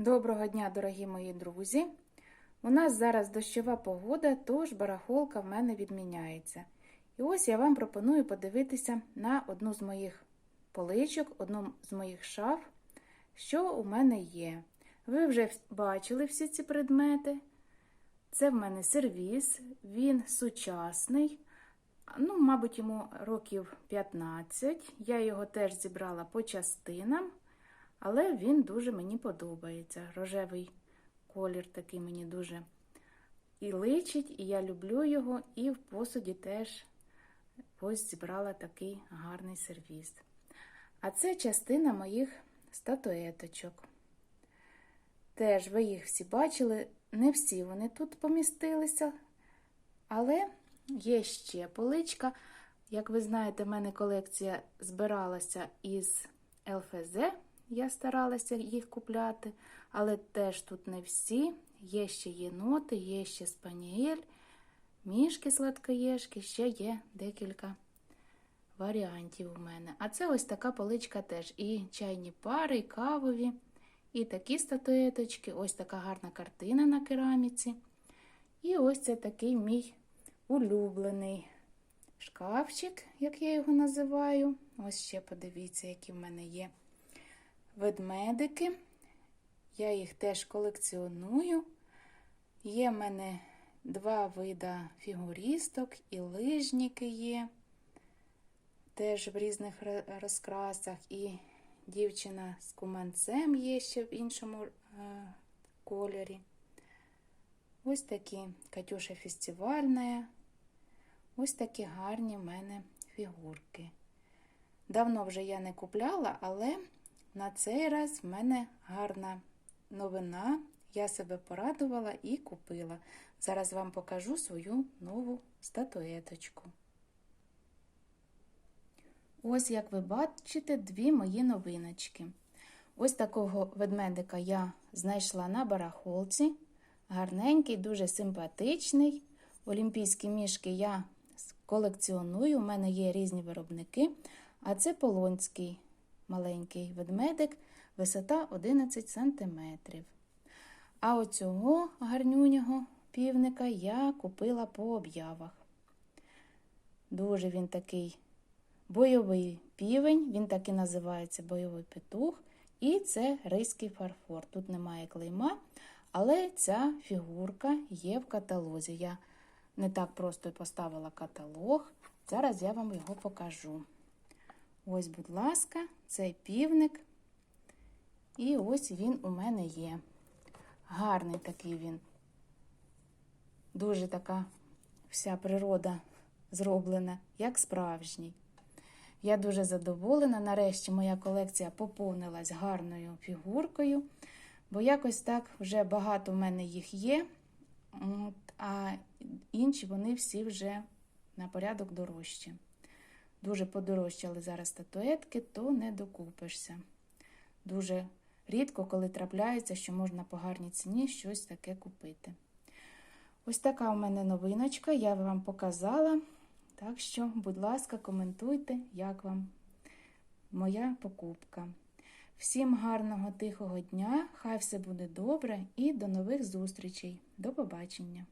Доброго дня, дорогі мої друзі! У нас зараз дощова погода, тож барахолка в мене відміняється. І ось я вам пропоную подивитися на одну з моїх поличок, одну з моїх шаф, що у мене є. Ви вже бачили всі ці предмети. Це в мене сервіс, він сучасний. Ну, мабуть, йому років 15. Я його теж зібрала по частинам. Але він дуже мені подобається. Рожевий колір такий мені дуже і личить, і я люблю його, і в посуді теж ось зібрала такий гарний сервіс. А це частина моїх статуеточок. Теж ви їх всі бачили, не всі вони тут помістилися, але є ще поличка. Як ви знаєте, в мене колекція збиралася із ЛФЗ. Я старалася їх купляти, але теж тут не всі. Є ще єноти, є ще спаніель, мішки сладкоєшки, ще є декілька варіантів у мене. А це ось така поличка теж. І чайні пари, і кавові, і такі статуеточки, ось така гарна картина на кераміці. І ось це такий мій улюблений шкафчик, як я його називаю. Ось ще подивіться, які в мене є ведмедики. Я їх теж колекціоную. Є в мене два вида фігурісток і лижники є. Теж в різних розкрасах. І дівчина з куманцем є ще в іншому е, кольорі. Ось такі Катюша фестивальна. Ось такі гарні в мене фігурки. Давно вже я не купляла, але на цей раз в мене гарна новина. Я себе порадувала і купила. Зараз вам покажу свою нову статуеточку. Ось, як ви бачите, дві мої новиночки. Ось такого ведмедика я знайшла на барахолці. Гарненький, дуже симпатичний. Олімпійські мішки я колекціоную. У мене є різні виробники. А це полонський маленький ведмедик, висота 11 см. А оцього гарнюнього півника я купила по об'явах. Дуже він такий бойовий півень, він так і називається бойовий петух. І це ризький фарфор. Тут немає клейма, але ця фігурка є в каталозі. Я не так просто поставила каталог. Зараз я вам його покажу. Ось, будь ласка, цей півник. І ось він у мене є. Гарний такий він. Дуже така вся природа зроблена, як справжній. Я дуже задоволена. Нарешті моя колекція поповнилась гарною фігуркою, бо якось так вже багато в мене їх є, а інші вони всі вже на порядок дорожчі. Дуже подорожчали зараз статуетки, то не докупишся. Дуже рідко, коли трапляється, що можна по гарній ціні щось таке купити. Ось така у мене новиночка, я вам показала. Так що, будь ласка, коментуйте, як вам моя покупка. Всім гарного тихого дня, хай все буде добре і до нових зустрічей. До побачення!